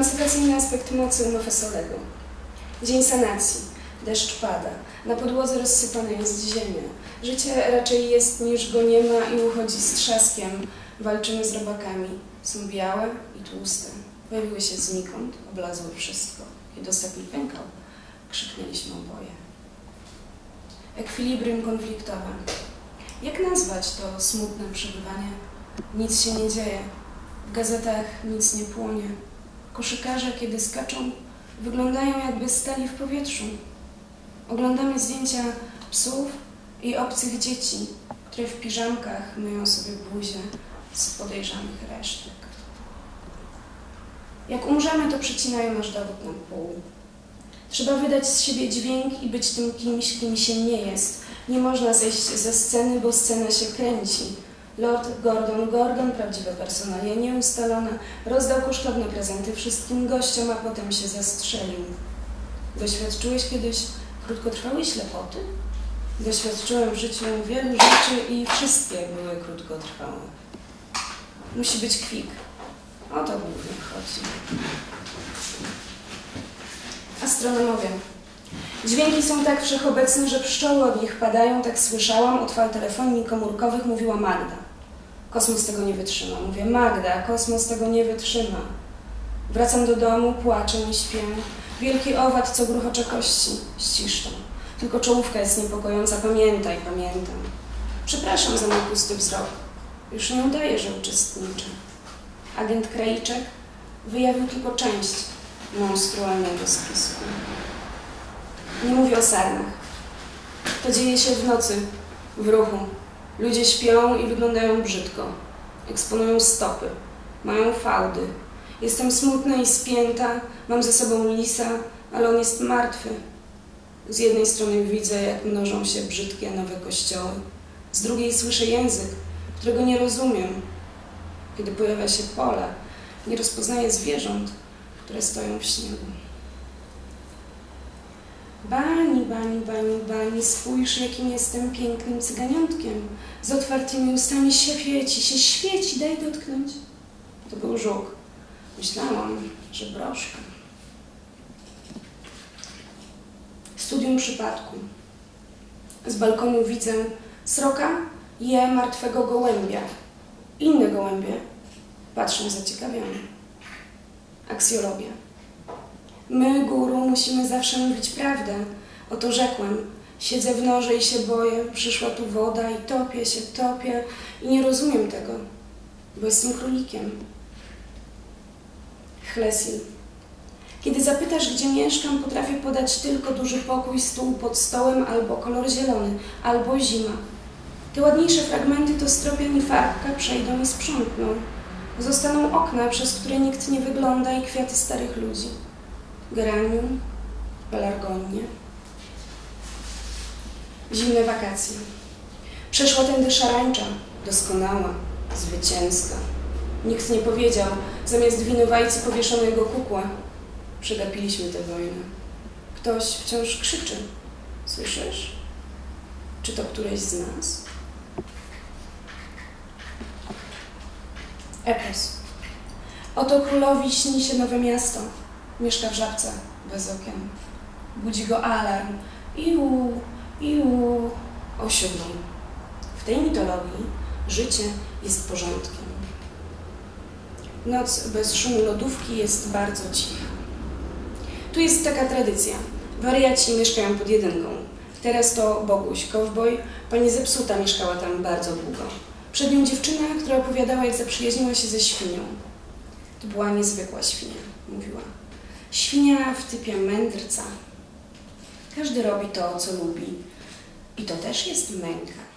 Emancypacyjny aspekt mocy Mofesolego. Dzień sanacji. Deszcz pada. Na podłodze rozsypana jest ziemia. Życie raczej jest niż go nie ma i uchodzi z trzaskiem. Walczymy z robakami. Są białe i tłuste. Pojawiły się znikąd, oblazły wszystko. Kiedy ostatni pękał, krzyknęliśmy oboje. Ekwilibrium konfliktowe. Jak nazwać to smutne przebywanie? Nic się nie dzieje. W gazetach nic nie płonie. Koszykarze, kiedy skaczą, wyglądają jakby stali w powietrzu. Oglądamy zdjęcia psów i obcych dzieci, które w piżamkach myją sobie buzię z podejrzanych resztek. Jak umrzemy, to przecinają nasz dowód na pół. Trzeba wydać z siebie dźwięk i być tym kimś, kim się nie jest. Nie można zejść ze sceny, bo scena się kręci. Lord Gordon Gordon, prawdziwa personalia nieustalona, rozdał kosztowne prezenty wszystkim gościom, a potem się zastrzelił. Doświadczyłeś kiedyś krótkotrwałej ślepoty? Doświadczyłem w życiu wielu rzeczy i wszystkie były krótkotrwałe. Musi być kwik. O to głównie chodzi. Astronomowie. Dźwięki są tak wszechobecne, że pszczoły od nich padają, tak słyszałam od fal telefonii komórkowych, mówiła Magda. Kosmos tego nie wytrzyma. Mówię, Magda, kosmos tego nie wytrzyma. Wracam do domu, płaczę i śpię. Wielki owad, co gruchocze kości, ściszczą. Tylko czołówka jest niepokojąca, pamiętaj, pamiętam. Przepraszam za mój pusty wzrok. Już nie udaję, że uczestniczę. Agent Krajczek wyjawił tylko część monstrualnego spisku. Nie mówię o sarnach. To dzieje się w nocy, w ruchu. Ludzie śpią i wyglądają brzydko. Eksponują stopy, mają fałdy. Jestem smutna i spięta, mam ze sobą lisa, ale on jest martwy. Z jednej strony widzę, jak mnożą się brzydkie nowe kościoły. Z drugiej słyszę język, którego nie rozumiem. Kiedy pojawia się pole, nie rozpoznaję zwierząt, które stoją w śniegu. Bani, bani, bani, bani, spójrz, jakim jestem pięknym cyganiątkiem. Z otwartymi ustami świeci się, świeci, daj dotknąć. To był żuk. Myślałam, że broszka. Studium przypadku. Z balkonu widzę sroka je martwego gołębia. Inne gołębie patrzą zaciekawione. Aksjologia. My, guru, musimy zawsze mówić prawdę. Oto rzekłem. Siedzę w norze i się boję. Przyszła tu woda i topię się, topię i nie rozumiem tego, bo jestem królikiem. Chlesi. Kiedy zapytasz, gdzie mieszkam, potrafię podać tylko duży pokój, stół pod stołem, albo kolor zielony, albo zima. Te ładniejsze fragmenty to stropień i farbka przejdą i sprzątną. Zostaną okna, przez które nikt nie wygląda i kwiaty starych ludzi. Geranium, pelargonie. Zimne wakacje. Przeszła tędy szarańcza, doskonała, zwycięska. Nikt nie powiedział, zamiast winowajcy powieszonego kukła. Przegapiliśmy tę wojnę. Ktoś wciąż krzyczy. Słyszysz? Czy to któreś z nas? Epos. Oto królowi śni się nowe miasto. Mieszka w żabce, bez okien. Budzi go alarm. Iu, iu, o siódmej. W tej mitologii życie jest porządkiem. Noc bez szumu lodówki jest bardzo cicha. Tu jest taka tradycja. Wariaci mieszkają pod jedynką. Teraz to Boguś, kowboj. Pani zepsuta mieszkała tam bardzo długo. Przed nią dziewczyna, która opowiadała, jak zaprzyjaźniła się ze świnią. To była niezwykła świnia, mówiła. Świnia w typie mędrca. Każdy robi to, co lubi. I to też jest męka.